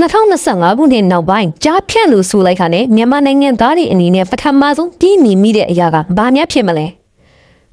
2025ခုနှစ်နောက်ပိုင်းကြားဖြန့်လို့ဆိုလိုက်ခါနဲ့မြန်မာနိုင်ငံသားတွေအနေနဲ့ပထမဆုံးပြည်မြင်မိတဲ့အရာကဘာများဖြစ်မလဲ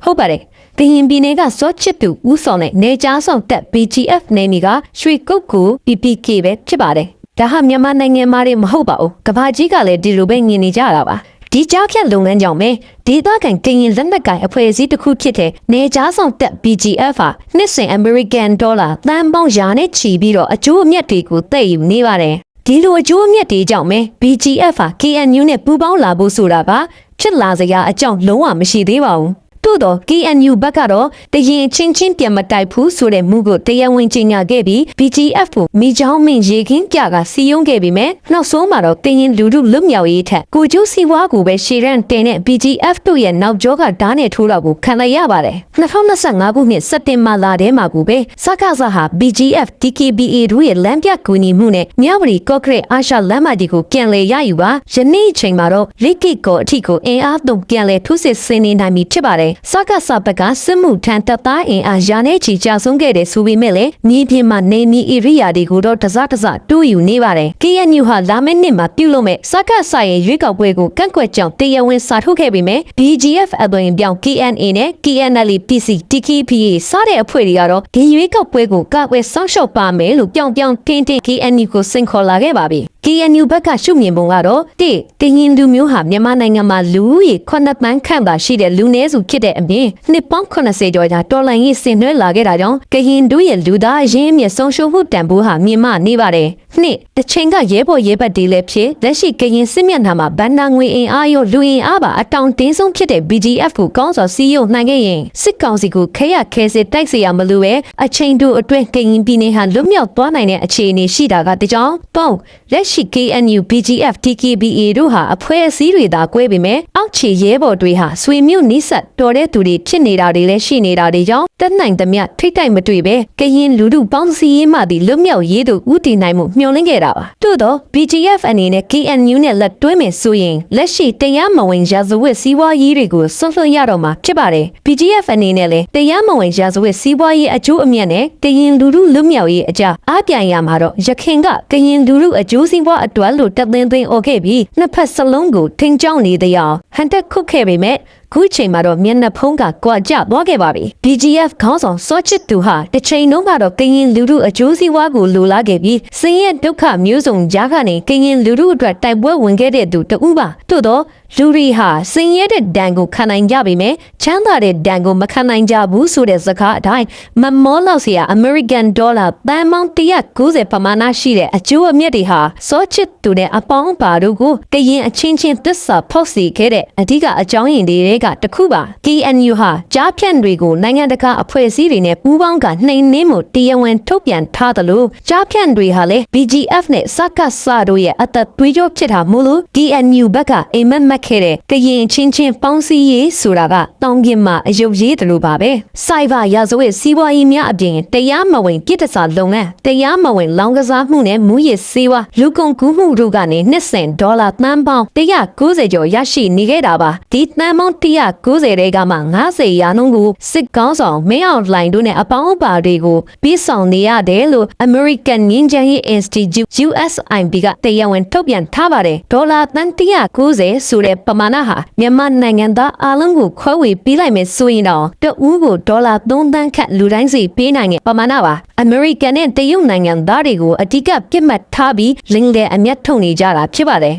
ဟုတ်ပါတယ်ကရင်ပြည်နယ်ကစောချစ်သူဦးဆောင်တဲ့နေကြားဆောင်တပ် BGF နယ်မြေကရွှေကုတ်ကူ PPK ပဲဖြစ်ပါတယ်ဒါဟာမြန်မာနိုင်ငံမှာတွေမဟုတ်ပါဘူးကဘာကြီးကလည်းဒီလိုပဲမြင်နေကြတာပါ ဒီကြားဖြတ်လုပ်ငန်းကြောင့်ပဲဒေသခံကရင်လက်နက်ကိုင်အဖွဲ့အစည်းတစ်ခုဖြစ်တဲ့နေကြားဆောင်တပ် BGF ဟာနှစ်စဉ် American Dollar တန်ပေါင်းရာနဲ့ချီပြီးတော့အကျိုးအမြတ်တွေကိုသိပ်ယူနေပါတယ်ဒီလိုအကျိုးအမြတ်တွေကြောင့်ပဲ BGF ဟာ KNU နဲ့ပူးပေါင်းလာဖို့ဆိုတာကဖြစ်လာစရာအကြောင်းလုံးဝမရှိသေးပါဘူး သို့တော့ KNU ဘက်ကတော့တရင်ချင်းချင်းပြန်မတိုက်ဘူးဆိုတဲ့မှုကိုတရားဝင်ကြေညာခဲ့ပြီး BGF ကိုမိချောင်းမင်းရေခင်းပြကစီယုံခဲ့ပြီးမဲ့နောက်ဆုံးမှာတော့တင်ရင်လူလူလွတ်မြောက်ရေးထက်ကိုကျိုးစီဝါကိုပဲရှေရန်တင်တဲ့ BGF တို့ရဲ့နောက်ကျောကဓာတ်နဲ့ထိုးတော့ကိုခံလိုက်ရပါတယ်2025ခုနှစ်စက်တင်ဘာလထဲမှာကိုပဲစကားစားဟာ BGF DKBA တို့ရဲ့လမ်းပြကူညီမှုနဲ့မြဝတီကော့ကရက်အာရှလမ်းမကြီးကိုပြန်လည်ရယူပါယနေ့အချိန်မှာတော့လိကိတ်ကိုအထီကိုအင်အားသုံးပြန်လည်ထိုးစစ်ဆင်နေနိုင်ပြီဖြစ်ပါတယ်စကားစားဘက်ကစစ်မှုထမ်းတပ်သားအင်အားရာနဲ့ချီကြဆုံးခဲ့တယ်ဆိုပေမဲ့လည်းမြေပြင်မှာနေမီဧရိယာတွေကိုတော့တစတစတူးယူနေပါတယ် KNU ဟာလာမယ့်နှစ်မှာပြုလုပ်မဲ့စကားစားရဲ့ရွေးကောက်ပွဲကိုကန့်ကွက်ကြောင်းတရားဝင်စာထုတ်ခဲ့ပေမဲ့ BGF အသွင်ပြောင်း KNA နဲ့ KNL PC TKPA စတဲ့အဖွဲ့တွေကတော့ဒီရွေးကောက်ပွဲကိုကကွယ်စောင့်ရှောက်ပါမယ်လို့ပြောင်ပြောင်တင်းတင်း KNU ကိုစင်ခေါ်လာခဲ့ပါပြီ KNU ဘက်ကရှုမြင်ပုံကတော့တိတင်ရင်လူမျိုးဟာမြန်မာနိုင်ငံမှာလူဦးရေ9တန်းခန့်သာရှိတဲ့လူနည်းစုဖြစ်တဲ့အပြင်နှစ်ပေါင်း80ကျော်ကြာတော်လှန်ရေးဆင်နွှဲလာခဲ့တာကြောင့်ကရင်တို့ရဲ့လူသားအရင်းအမြစ်ဆုံးရှုံးမှုတန်ဖိုးဟာမြင့်မားနေပါတယ်။နှစ်တစ်ချိန်ကရဲဘော်ရဲဘက်တွေလည်းဖြစ်လက်ရှိကရင်စစ်မျက်နှာမှာဗန်နာငွေအင်အားရောလူအင်အားပါအတောင်တင်းဆုံးဖြစ်တဲ့ BGF ကိုကောင်းစွာစီးရုံနိုင်ခဲ့ရင်စစ်ကောင်စီကိုခဲရခဲစစ်တိုက်စေရမလို့ပဲအချိန်တို့အတွင်းကရင်ပြည်နယ်ဟာလွတ်မြောက်သွားနိုင်တဲ့အခြေအနေရှိတာကတကြောင်ပေါ့လက်ရှိ KNU BGF TKBA တို့ဟာအဖွဲ့အစည်းတွေသာကွဲပေမဲ့အောက်ခြေရဲဘော်တွေဟာဆွေမျိုးနိဆက်တော်တဲ့သူတွေဖြစ်နေတာတွေလည်းရှိနေတာတွေကြောင့်တက်နိုင်သမျှထိတ်တိုက်မတွေ့ပဲကရင်လူထုပေါင်းစည်းရေးမှဒီလွတ်မြောက်ရေးတို့ဥတည်နိုင်မှုမျှော်လင့်ခဲ့တာပါသို့တော့ BGF အနေနဲ့ KNU နဲ့လက်တွဲမယ်ဆိုရင်လက်ရှိတရားမဝင်ရာဇဝတ်စီးပွားရေးတွေကိုဆွန့်လွှတ်ရတော့မှာဖြစ်ပါတယ် BGF အနေနဲ့လည်းတရားမဝင်ရာဇဝတ်စီးပွားရေးအကျိုးအမြတ်နဲ့ကရင်လူထုလွတ်မြောက်ရေးအကြအားပြိုင်ရမှာတော့ရခင်ကကရင်လူထုအကျိုးစီးပွားအတွက်လို့တက်သင်းသိမ်းအော်ခဲ့ပြီးနှစ်ဖက်စလုံးကိုထိန်ချောင်းနေတဲ့အကြောင်းဟန်တက်ခုတ်ခဲ့ပေမဲ့ခုချိန်မှာတော့မျက်နှာဖုံးကကွာကျသွားခဲ့ပါပြီ BGF ခေါင်းဆောင်စောချစ်သူဟာတစ်ချိန်လုံးကတော့ကရင်လူထုအကျိုးစီးပွားကိုလိုလားခဲ့ပြီးဆင်းရဲဒုက္ခမျိုးစုံကြားကနေကရင်လူထုအတွက်တိုက်ပွဲဝင်ခဲ့တဲ့သူတဦးပါသို့တော့လူတွေဟာဆင်းရဲတဲ့ဒဏ်ကိုခံနိုင်ကြပေမယ့်ချမ်းသာတဲ့ဒဏ်ကိုမခံနိုင်ကြဘူးဆိုတဲ့စကားအတိုင်းမမောလောက်စရာ American Dollar တန်ပေါင်း190ပမာဏရှိတဲ့အကျိုးအမြတ်တွေဟာစောချစ်သူနဲ့အပေါင်းပါတို့ကိုကရင်အချင်းချင်းသစ္စာဖောက်စီခဲ့တဲ့အဓိကအကြောင်းရင်းတွေကတစ်ခုပါ KNU ဟာကြားဖြန့်တွေကိုနိုင်ငံတကာအဖွဲ့အစည်းတွေနဲ့ပူးပေါင်းကနှိမ်နင်းမှုတရားဝင်ထုတ်ပြန်ထားသလိုကြားဖြန့်တွေဟာလည်း BGF နဲ့စကစတို့ရဲ့အသက်သွေးကြောဖြစ်တာမို့လို့ KNU ဘက်ကအိမ်မက်မက်ခဲ့တဲ့ကရင်ချင်းချင်းပေါင်းစည်းရေးဆိုတာကတောင်းပြင်းမှာအယုတ်ရေးတယ်လို့ပါပဲစိုက်ဘာရာဇဝတ်စီးပွားရေးများအပြင်တရားမဝင်ပြစ်တစားလုပ်ငန်းတရားမဝင်လောင်းကစားမှုနဲ့မူရစ်စေးဝါလူကုန်ကူးမှုတို့ကနေနှစ်ဆင်ဒေါ်လာသန်းပေါင်း190ကျော်ရရှိနေခဲ့တာပါဒီသန်းပေါင်း190တဲ့ကမှ90ရာနှုန်းကိုစစ်ကောင်းဆောင်မင်းအောင်လှိုင်တို့နဲ့အပေါင်းအပါတွေကိုပြီးဆောင်နေရတယ်လို့ American ငင်းချမ်းရေး Institute USIP ကတရားဝင်ထုတ်ပြန်ထားပါတယ်ဒေါ်လာသန်း190ဆိုတဲ့ပမာဏဟာမြန်မာနိုင်ငံသားအလုံးကိုခွဲဝေပေးလိုက်မယ်ဆိုရင်တော့တဦးကိုဒေါ်လာ3သန်းခန့်လူတိုင်းစီပေးနိုင်တဲ့ပမာဏပါ American နဲ့တရုတ်နိုင်ငံသားတွေကိုအဓိကပြစ်မှတ်ထားပြီးလင်းလေအမျက်ထုတ်နေကြတာဖြစ်ပါတယ်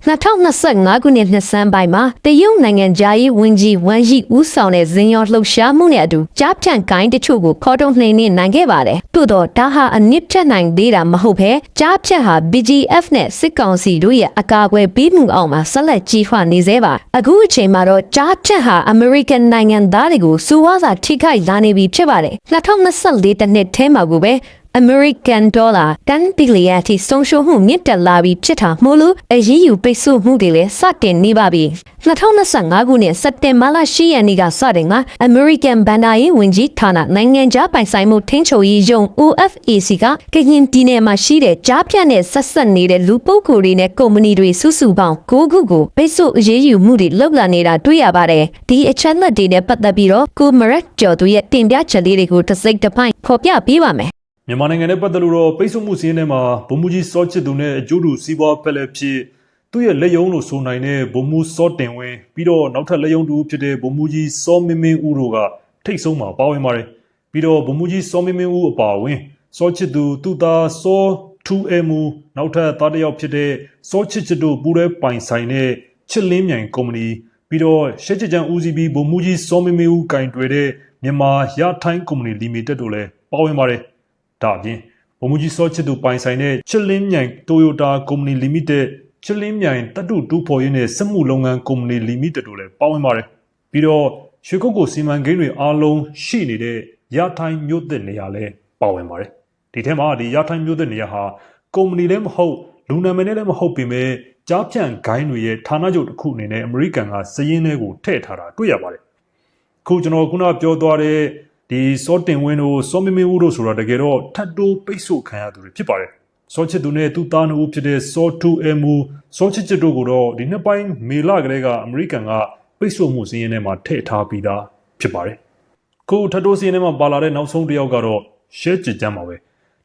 2025ခုနှစ်နှစ်ဆန်းပိုင်းမှာတရုတ်နိုင်ငံသားရေးဝန်ကြီးဝမ်ယီဦးဆောင်တဲ့ဇင်ယောလှုပ်ရှားမှုနဲ့အတူကြားဖြန့်ကိုင်းတချို့ကိုခေါ်ထုတ်နှိမ်နင်းနိုင်ခဲ့ပါတယ်သို့တော့ဒါဟာအနစ်ဖြတ်နိုင်သေးတာမဟုတ်ဘဲကြားဖြတ်ဟာ BGF နဲ့စစ်ကောင်စီတို့ရဲ့အကာအကွယ်ပေးမှုအောင်မှာဆက်လက်ကြီးထွားနေသေးပါအခုအချိန်မှာတော့ကြားဖြတ်ဟာ American နိုင်ငံသားတွေကိုစူဝါးစာထိခိုက်လာနေပြီဖြစ်ပါတယ်2024တနှစ်ထဲမှာကိုပဲ American dollar 10 billion ထိဆုံးရှုံးမှုမြင့်တက်လာပြီးဖြစ်တာမို့လို့အရေးယူပိတ်ဆို့မှုတွေလည်းစတင်နေပါပြီ2025ခုနှစ်စက်တင်ဘာလ10ရက်နေ့ကစတင်က American ဘန်ဒါရေးဝန်ကြီးဌာနနိုင်ငံခြားပိုင်ဆိုင်မှုထိန်းချုပ်ရေးယုံ OFAC ကကရင်ပြည်နယ်မှာရှိတဲ့ကြားဖြတ်နဲ့ဆက်ဆက်နေတဲ့လူပုဂ္ဂိုလ်တွေနဲ့ကုမ္ပဏီတွေစုစုပေါင်း9ခုကိုပိတ်ဆို့အရေးယူမှုတွေလုပ်လာနေတာတွေ့ရပါတယ်ဒီအချက်လက်တွေနဲ့ပတ်သက်ပြီးတော့ကိုမရက်ကျော်သူရဲ့တင်ပြချက်လေးတွေကိုတစ်စိတ်တစ်ပိုင်းဖော်ပြပေးပါမယ် မြန်မာနိုင်ငံနဲ့ပတ်သက်လို့တော့ပိတ်ဆို့မှုစည်းရင်းထဲမှာဗိုလ်မှူးကြီးစောချစ်သူနဲ့အကျိုးတူစီးပွားဖက်လက်ဖြစ်သူ့ရဲ့လက်ယုံလို့ဆိုနိုင်တဲ့ဗိုလ်မှူးစောတင်ဝင်းပြီးတော့နောက်ထပ်လက်ယုံတူဖြစ်တဲ့ဗိုလ်မှူးကြီးစောမင်းမင်းဦးတို့ကထိတ်ဆုံးမှာပါဝင်ပါတယ်ပြီးတော့ဗိုလ်မှူးကြီးစောမင်းမင်းဦးအပါအဝင်စောချစ်သူသူသားစောထူအဲမူနောက်ထပ်သားတစ်ယောက်ဖြစ်တဲ့စောချစ်ချစ်တို့ပူးရဲပိုင်ဆိုင်တဲ့ချစ်လင်းမြိုင်ကုမ္ပဏီပြီးတော့ရှက်ချစ်ချန်ဦးစီးပြီးဗိုလ်မှူးကြီးစောမင်းမင်းဦးကင်တွယ်တဲ့မြန်မာရထိုင်းကုမ္ပဏီလီမိတက်တို့လည်းပါဝင်ပါတယ် ဒါအပြင်ဗိုလ်မှူးကြီးစောချစ်သူပိုင်ဆိုင်တဲ့ချစ်လင်းမြိုင်တိုယိုတာကုမ္ပဏီလီမိတက်ချစ်လင်းမြိုင်တတုတူဖော်ရင်းနဲ့စက်မှုလုပ်ငန်းကုမ္ပဏီလီမိတက်တို့လည်းပါဝင်ပါတယ်ပြီးတော့ရွှေကုတ်ကိုစီမံကိန်းတွေအားလုံးရှိနေတဲ့ရထိုင်းမြို့သစ်နေရာလည်းပါဝင်ပါတယ်ဒီထဲမှာဒီရထိုင်းမြို့သစ်နေရာဟာကုမ္ပဏီလည်းမဟုတ်လူနာမည်နဲ့လည်းမဟုတ်ပေမဲ့ကြားဖြန့်ဂိုင်းတွေရဲ့ဌာနချုပ်တစ်ခုအနေနဲ့အမေရိကန်ကစည်ရင်းတွေကိုထည့်ထားတာတွေ့ရပါတယ်ခုကျွန်တော်ခုနပြောသွားတဲ့ ဒီစောတင်ဝင်းတို့စောမမင်းဦးတို့ဆိုတာတကယ်တော့ထတ်တိုးပိတ်ဆို့ခံရသူတွေဖြစ်ပါတယ်စောချစ်သူနဲ့သူသားနှစ်ဦးဖြစ်တဲ့စောတူအမူစောချစ်ချစ်တို့ကိုတော့ဒီနှစ်ပိုင်းမေလကလေးကအမေရိကန်ကပိတ်ဆို့မှုစည်းရင်းထဲမှာထည့်ထားပြီးသားဖြစ်ပါတယ်ခုထတ်တိုးစည်းရင်းထဲမှာပါလာတဲ့နောက်ဆုံးတစ်ယောက်ကတော့ရှဲကြည်ကျမ်းပါပဲ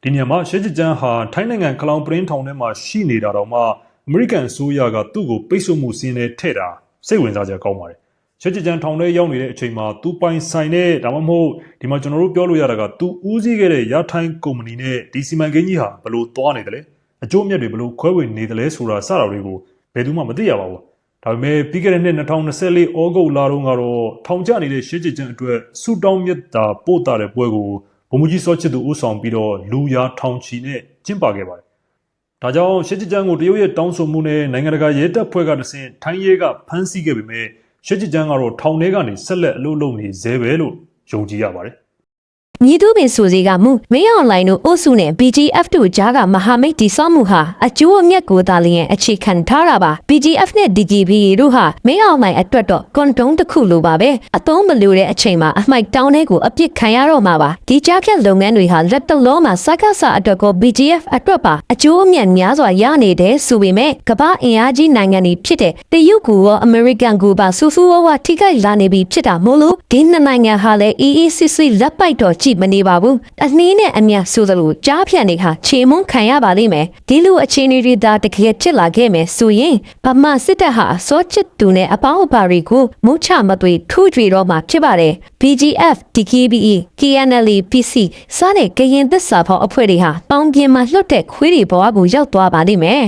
ဒီနေရာမှာရှဲကြည်ကျမ်းဟာထိုင်းနိုင်ငံကလောင်ပရင်းထောင်ထဲမှာရှိနေတာတော့မှအမေရိကန်အစိုးရကသူ့ကိုပိတ်ဆို့မှုစည်းရင်းထဲထည့်တာစိတ်ဝင်စားစရာကောင်းပါတယ် ချက်ချစ်ချန်ထောင်ထဲရောက်နေတဲ့အချိန်မှာသူပိုင်ဆိုင်တဲ့ဒါမှမဟုတ်ဒီမှာကျွန်တော်တို့ပြောလို့ရတာကသူဦးစီးခဲ့တဲ့ရထိုင်းကုမ္ပဏီနဲ့ဒီစီမံကိန်းကြီးဟာဘယ်လို့သွားနေတယ်လဲအကျိုးအမြတ်တွေဘယ်လို့ခွဲဝေနေတယ်လဲဆိုတာစတာတွေကိုဘယ်သူမှမသိရပါဘူးဒါပေမဲ့ပြီးခဲ့တဲ့နှစ်2024ဩဂုတ်လတုန်းကတော့ထောင်ကျနေတဲ့ရှစ်ချစ်ချန်အတွက်စူတောင်းမြတ်တာပို့တာတဲ့ပွဲကိုဘုံမကြီးစောချစ်သူဦးဆောင်ပြီးတော့လူရာထောင်ချီနဲ့ကျင်းပခဲ့ပါတယ်ဒါကြောင့်ရှစ်ချစ်ချန်းကိုတရုတ်ရဲ့တောင်းဆိုမှုနဲ့နိုင်ငံတကာရဲတပ်ဖွဲ့ကတဆင့်ထိုင်းရဲကဖမ်းဆီးခဲ့ပေမဲ့ ရှစ်ချစ်ချန်းကတော့ထောင်ထဲကနေဆက်လက်အလုပ်လုပ်နေသေးပဲလို့ယုံကြည်ရပါတယ် မြည်သူပင်ဆိုစီကမူမင်းအွန်လိုင်းတို့အုပ်စုနဲ့ BGF တို့ကြားကမဟာမိတ်တည်ဆောက်မှုဟာအကျိုးအမြတ်ကိုသာလျင်အခြေခံထားတာပါ BGF နဲ့ DGB တို့ဟာမင်းအွန်လိုင်းအတွက်တော့ကွန်တုံးတစ်ခုလိုပါပဲအသုံးမလိုတဲ့အချိန်မှာအမိုက်တောင်းတဲ့ကိုအပြစ်ခံရတော့မှာပါဒီကြားဖြတ်လုပ်ငန်းတွေဟာလက်တလုံးမှာစကားစအတွက်ကို BGF အတွက်ပါအကျိုးအမြတ်များစွာရနေတဲ့ဆိုပေမဲ့ကမ္ဘာအင်အားကြီးနိုင်ငံတွေဖြစ်တဲ့တရုတ်ကူရောအမေရိကန်ကူပါဆူဆူဝါးဝါထိခိုက်လာနေပြီဖြစ်တာမို့လို့ဒီနှစ်နိုင်ငံဟာလည်းအေးအေးဆေးဆေးလက်ပိုက်တော့ကြည့်မနေပါဘူးအနှင်းနဲ့အမြတ်ဆိုသလိုကြားဖြတ်နေခါခြေမွန်းခံရပါလိမ့်မယ်ဒီလိုအခြေအနေတွေဒါတကယ်ဖြစ်လာခဲ့မယ်ဆိုရင်ဗမာစစ်တပ်ဟာစောချစ်သူနဲ့အပေါင်းအပါတွေကိုမုချမသွေထူးကြွေတော့မှာဖြစ်ပါတယ် BGF DKBE KNL PC စတဲ့ကရင်သစ္စာဖော်အဖွဲ့တွေဟာပေါင်းပြင်းမှာလွတ်တဲ့ခွေးတွေဘဝကိုရောက်သွားပါလိမ့်မယ်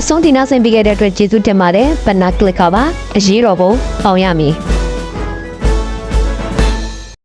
အဆုံးထိနောက်ဆင်ပေးခဲ့တဲ့အတွက်ကျေးဇူးတင်ပါတယ်ဘနာကလစ်ကပါအရေးတော်ပုံအောင်ရမည်